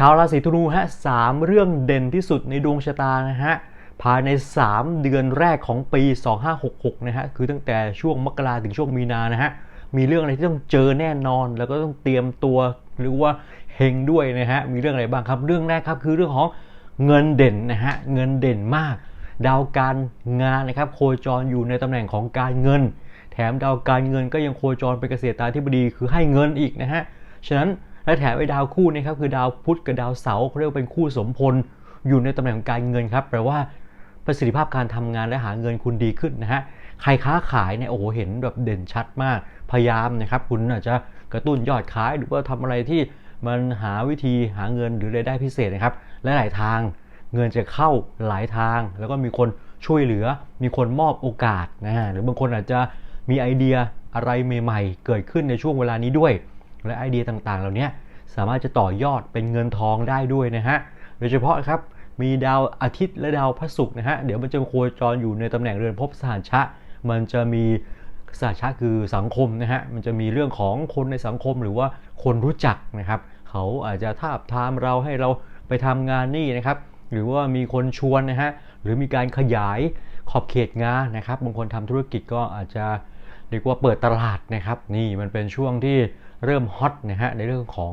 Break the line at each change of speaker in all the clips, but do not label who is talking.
ชาวราศีธนูฮะสามเรื่องเด่นที่สุดในดวงชะตานะฮะภายใน 3 เดือนแรกของปี 2566 นะฮะ คือตั้งแต่ช่วงมกราถึงช่วงมีนานะฮะ มีเรื่องอะไรที่ต้องเจอแน่นอน แล้วก็ต้องเตรียมตัวหรือว่าเฮงด้วยนะฮะ มีเรื่องอะไรบ้างครับ เรื่องแรกครับคือเรื่องของเงินเด่นนะฮะ เงินเด่นมาก ดาวการงานนะครับโคจรอยู่ในตำแหน่งของการเงิน แถมดาวการเงินก็ยังโคจรเป็นเกษตราธิบดีคือให้เงินอีกนะฮะ ฉะนั้น และแถมไอ้ดาวคู่นี้ครับคือดาวพุธกับดาวเสาร์เขาเรียกเป็นคู่สมพล อยู่ในตำแหน่งของการเงินครับแปลว่าประสิทธิภาพการทำงานและหาเงินคุณดีขึ้นนะฮะใครค้าขายเนี่ยโอ้โหเห็นแบบเด่นชัดมากพยายามนะครับคุณอาจจะกระตุ้นยอดขายหรือว่าทำอะไรที่มันหาวิธีหาเงินหรือรายได้พิเศษนะครับและหลายทางเงินจะเข้าหลายทาง แล้วก็มีคนช่วยเหลือ มีคนมอบโอกาสนะฮะหรือบางคนอาจจะมีไอเดียอะไรใหม่ ๆ เกิดขึ้นในช่วงเวลานี้ด้วย และไอเดียต่างๆ เหล่านี้สามารถจะต่อยอดเป็นเงินทองได้ด้วยนะฮะ โดยเฉพาะครับ มีดาวอาทิตย์และดาวพระศุกร์นะฮะ เดี๋ยวมันจะโคจรอยู่ในตำแหน่งเรือนภพสหชะ มันจะมีสหชะคือสังคมนะฮะ มันจะมีเรื่องของคนในสังคมหรือว่าคนรู้จักนะครับ เขาอาจจะทาบทามเราให้เราไปทำงานนี่นะครับ หรือว่ามีคนชวนนะฮะ หรือมีการขยายขอบเขตงานนะครับ บางคนทำธุรกิจก็อาจจะเรียกว่าเปิดตลาดนะครับ นี่มันเป็นช่วงที่ เริ่มฮอตนะฮะในเรื่องของ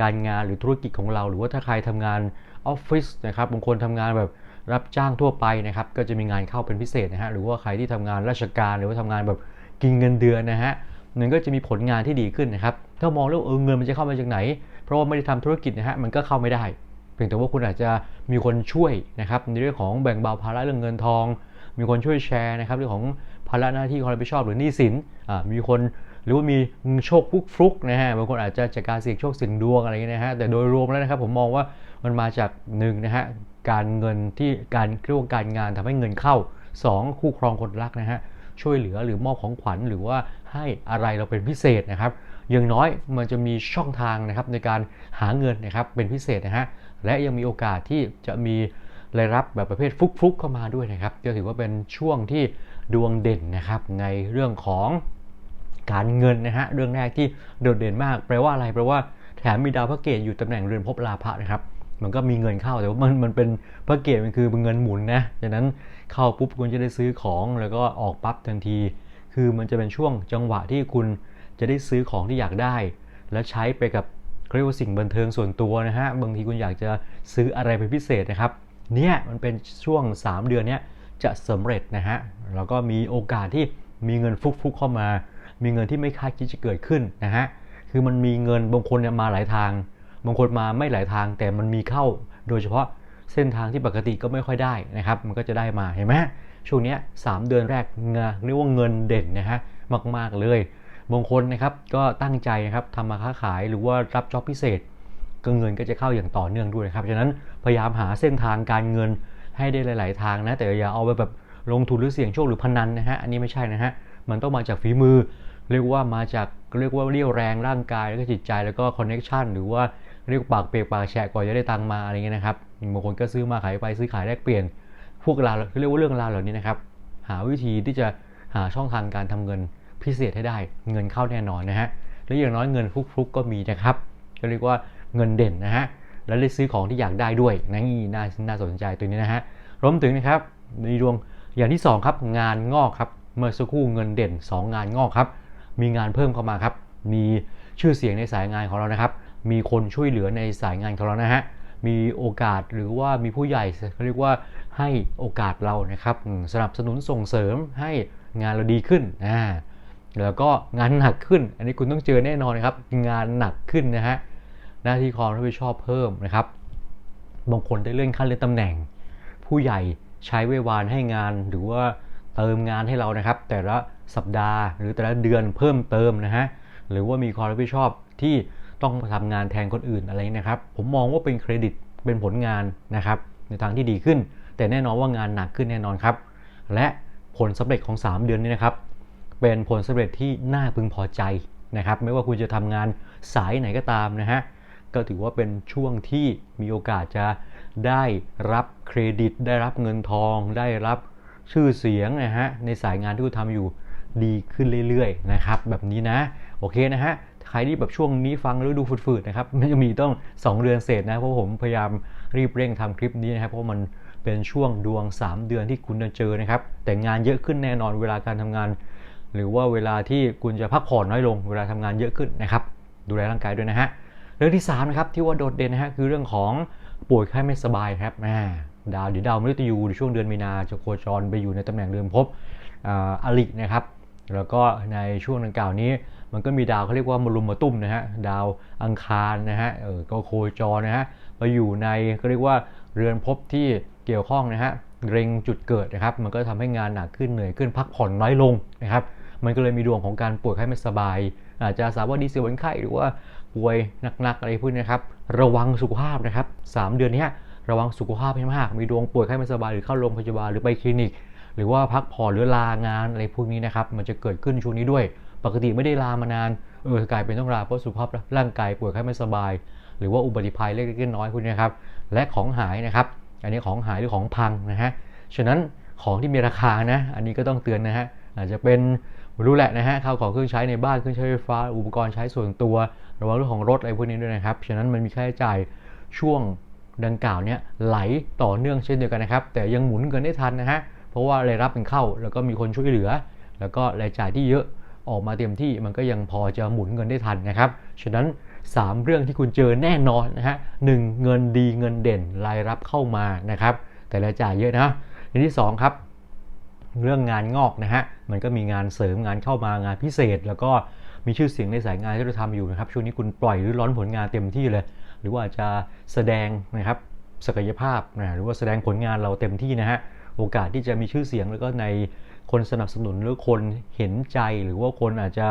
การงานหรือธุรกิจของเรา หรือว่าถ้าใครทำงานออฟฟิศนะครับบางคนทำงานแบบรับจ้างทั่วไปนะครับก็จะมีงานเข้าเป็นพิเศษนะฮะหรือว่าใครที่ทำงานราชการหรือว่าทำงานแบบกินเงินเดือนนะฮะมันก็จะมีผลงานที่ดีขึ้นนะครับถ้ามองแล้วเออเงินมันจะเข้ามาจากไหน เพราะว่าไม่ได้ทำธุรกิจนะฮะมันก็เข้าไม่ได้ เพียงแต่ว่าคุณอาจจะมีคนช่วยนะครับในเรื่องของแบ่งเบาภาระเรื่องเงินทอง มีคนช่วยแชร์นะครับเรื่องของภาระหน้าที่ความรับผิดชอบหรือหนี้สินมีคน หรือว่ามีโชคฟุกฟลุกนะฮะบางคนอาจจะจากการเสี่ยงโชคเสี่ยงดวงอะไรอย่างเงี้ยนะฮะแต่โดยรวมแล้วนะครับผมมองว่ามันมาจากหนึ่งนะฮะการเงินที่การเรียกว่าการงานทำให้เงินเข้า 2 คู่ครองคนรักนะฮะช่วยเหลือหรือมอบของขวัญหรือว่าให้อะไรเราเป็นพิเศษนะครับอย่างน้อยมันจะมีช่องทางนะครับในการหาเงินนะครับเป็นพิเศษนะฮะและยังมีโอกาสที่จะมีรายรับแบบประเภทฟุกๆเข้ามาด้วยนะครับก็ถือว่าเป็นช่วงที่ดวงเด่นนะครับในเรื่องของ การเงินนะฮะเรื่องแรกที่โดดเด่นมาก แปลว่าอะไรแปลว่าแถมมีดาวพระเกตอยู่ตำแหน่งเรือนภพลาภะนะครับมันก็มีเงินเข้าแต่ว่ามันมันเป็นพระเกตมันคือเงินหมุนนะดังนั้นเข้าปุ๊บคุณจะได้ซื้อของแล้วก็ออกปั๊บทันที คือมันจะเป็นช่วงจังหวะที่คุณจะได้ซื้อของที่อยากได้ แล้วใช้ไปกับเรียกว่าสิ่งบันเทิงส่วนตัวนะฮะบางทีคุณอยากจะซื้ออะไรเป็นพิเศษนะครับเนี่ยมันเป็นช่วง 3 เดือนเนี้ยจะสำเร็จนะฮะแล้วก็มีโอกาสที่มีเงินฟุกๆเข้ามา มีเงินที่ไม่คาดคิดจะเกิดขึ้นนะฮะคือมันมีเงินบางคนเนี่ยมาหลายทาง บางคนมาไม่หลายทางแต่มันมีเข้า โดยเฉพาะเส้นทางที่ปกติก็ไม่ค่อยได้นะครับ มันก็จะได้มาเห็นไหมช่วงนี้3เดือนแรกเงาเรียกว่าเงินเด่นนะฮะมากๆเลย บางคนนะครับก็ตั้งใจนะครับทำมาค้าขายหรือว่ารับจ็อบพิเศษก็เงินก็จะเข้าอย่างต่อเนื่องด้วยนะครับฉะนั้นพยายามหาเส้นทางการเงินให้ได้หลาย ๆ ทางนะแต่อย่าเอาไปแบบลงทุนหรือเสี่ยงโชคหรือพนันนะฮะอันนี้ไม่ใช่นะฮะมันต้องมาจากฝีมือ เรียกว่ามาจากเรียกว่าเรี่ยวแรงร่างกายแล้วก็จิตใจแล้วก็คอนเน็ชันหรือว่าเรียกปากเปียกปากแฉะก่อนจะได้ตังมาอะไรเงี้ยนะครับบางคนก็ซื้อมาขายไปซื้อขายแลกเปลี่ยน พวกเราเรียกว่าเรื่องราวเหล่านี้นะครับ หาวิธีที่จะหาช่องทางการทำเงินพิเศษให้ได้ เงินเข้าแน่นอนนะฮะและอย่างน้อยเงินฟุกๆก็มีนะครับก็เรียกว่าเงินเด่นนะฮะแล้วได้ซื้อของที่อยากได้ด้วยนะนี่น่าน่าสนใจตัวนี้นะฮะรวมถึงนะครับในดวงอย่างที่ 2 ครับงานงอกครับเมื่อสักครู่เงินเด่น 2 งานงอกครับ มีงานเพิ่มเข้ามาครับ มีชื่อเสียงในสายงานของเรานะครับ มีคนช่วยเหลือในสายงานของเรานะฮะ มีโอกาสหรือว่ามีผู้ใหญ่เขาเรียกว่าให้โอกาสเรานะครับสนับสนุนส่งเสริมให้งานเราดีขึ้นอ่าแล้วก็งานหนักขึ้น อันนี้คุณต้องเจอแน่นอนนะครับ งานหนักขึ้นนะฮะ หน้าที่ความรับผิดชอบเพิ่มนะครับ บางคนได้เลื่อนขั้นเลื่อนตำแหน่ง ผู้ใหญ่ใช้เววานให้งานหรือว่าเติมงานให้เรานะครับ แต่ละ สัปดาห์ หรือแต่ละเดือนเพิ่มเติมนะฮะหรือว่ามีความรับผิดชอบที่ต้องทำงานแทนคนอื่นอะไรนะครับ ผมมองว่าเป็นเครดิตเป็นผลงานนะครับในทางที่ดีขึ้น แต่แน่นอนว่างานหนักขึ้นแน่นอนครับ และผลสำเร็จของ 3 เดือนนี้นะครับ เป็นผลสำเร็จที่น่าพึงพอใจนะครับ ไม่ว่าคุณจะทำงานสายไหนก็ตามนะฮะก็ถือว่าเป็นช่วงที่มีโอกาสจะได้รับเครดิต ได้รับเงินทอง ได้รับชื่อเสียงนะฮะในสายงานที่คุณทำอยู่ ดีขึ้นเรื่อยๆนะครับแบบนี้นะโอเคนะฮะใครที่แบบช่วงนี้ฟังแล้วดูฝืดๆนะครับมันจะมีต้อง 2 เดือนเศษนะเพราะผมพยายามรีบเร่งทำคลิปนี้นะครับเพราะมันเป็นช่วงดวง 3 เดือนที่คุณจะเจอนะครับแต่งานเยอะขึ้นแน่นอนเวลาการทำงาน หรือว่าเวลาที่คุณจะพักผ่อนน้อยลง เวลาทำงานเยอะขึ้นนะครับดูแลร่างกายด้วยนะฮะเรื่องที่3นะครับที่ว่าโดดเด่นนะฮะคือเรื่องของป่วยไข้ไม่สบายครับแมดาวเดี๋ยวดาวมฤตยูในช่วงเดือนมีนาจะโคจรไปอยู่ในตำแหน่งเรือนภพอ่าอลินะครับ แล้วก็ในช่วงดังกล่าวนี้ มันก็มีดาวเขาเรียกว่ามารุมมาตุ้มนะฮะดาวอังคารนะฮะเออก็โคจรนะฮะมาอยู่ในก็เรียกว่าเรือนภพที่เกี่ยวข้องนะฮะเร็งจุดเกิดนะครับ มันก็ทำให้งานหนักขึ้นเหนื่อยขึ้นพักผ่อนน้อยลงนะครับ มันก็เลยมีดวงของการป่วยไข้ไม่สบาย อาจจะสาวว่าดีเซลเป็นไข้หรือว่าป่วยหนักๆอะไรพวกนี้นะครับ ระวังสุขภาพนะครับสามเดือนนี้ระวังสุขภาพให้มาก มีดวงป่วยไข้ไม่สบายหรือเข้าโรงพยาบาลหรือไปคลินิก หรือว่าพักผ่อนหรือลางานอะไรพวกนี้นะครับ มันจะเกิดขึ้นช่วงนี้ด้วย ปกติไม่ได้ลามานานเออกลายเป็นต้องลาเพราะสุขภาพร่างกายป่วยไข้ไม่สบาย หรือว่าอุบัติภัยเล็กๆน้อยๆพวกนี้ครับ และของหายนะครับ อันนี้ของหายหรือของพังนะฮะฉะนั้นของที่มีราคานะ อันนี้ก็ต้องเตือนนะฮะอาจจะเป็นไม่รู้แหละนะฮะข้าวของเครื่องใช้ในบ้านเครื่องใช้ไฟฟ้า อุปกรณ์ใช้ส่วนตัวระวังเรื่องของรถอะไรพวกนี้ด้วยนะครับ ฉะนั้นมันมีค่าใช้จ่ายช่วงดังกล่าวเนี่ยไหลต่อเนื่องเช่นเดียวกันนะครับ แต่ยังหมุนเงินได้ทันนะฮะ เพราะว่ารายรับเป็นเข้า แล้วก็มีคนช่วยเหลือ แล้วก็รายจ่ายที่เยอะออกมาเต็มที่มันก็ยังพอจะหมุนเงินได้ทันนะครับ ฉะนั้น 3 เรื่องที่คุณเจอแน่นอนนะฮะหนึ่งเงินดีเงินเด่นรายรับเข้ามานะครับ แต่รายจ่ายเยอะนะอันที่ 2 ครับ เรื่องงานงอกนะฮะมันก็มีงานเสริมงานเข้ามางานพิเศษ แล้วก็มีชื่อเสียงในสายงานที่เราทำอยู่นะครับช่วงนี้คุณปล่อยหรือร้อนผลงานเต็มที่เลย หรือว่าจะแสดงนะครับศักยภาพนะหรือว่าแสดงผลงานเราเต็มที่นะฮะ โอกาสที่จะมีชื่อเสียงแล้วก็ในคนสนับสนุนหรือคนเห็นใจหรือว่าคนอาจจะ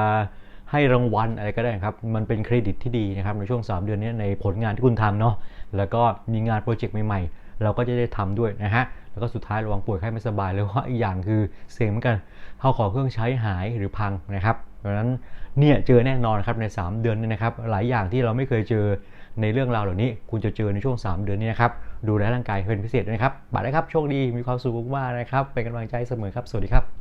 ให้รางวัลอะไรก็ได้ครับ มันเป็นเครดิตที่ดีนะครับในช่วง 3 เดือนนี้ในผลงานที่คุณทำเนาะแล้วก็มีงานโปรเจกต์ใหม่ๆ เราก็จะได้ทำด้วยนะฮะแล้วก็สุดท้ายระวังป่วยไข้ไม่สบายเลยว่าอีกอย่างคือเสี่ยงเหมือนกันเข้าของเครื่องใช้หายหรือพังนะครับเพราะฉะนั้นเนี่ยเจอแน่นอนครับใน 3 เดือนนี้นะครับหลายอย่างที่เราไม่เคยเจอ ในเรื่องราวเหล่านี้คุณจะเจอในช่วง 3 เดือนนี้นะครับ ดูแลร่างกายเป็นพิเศษนะครับบัตรนะครับ โชคดี มีความสุขมากๆนะครับ เป็นกำลังใจเสมอครับ สวัสดีครับ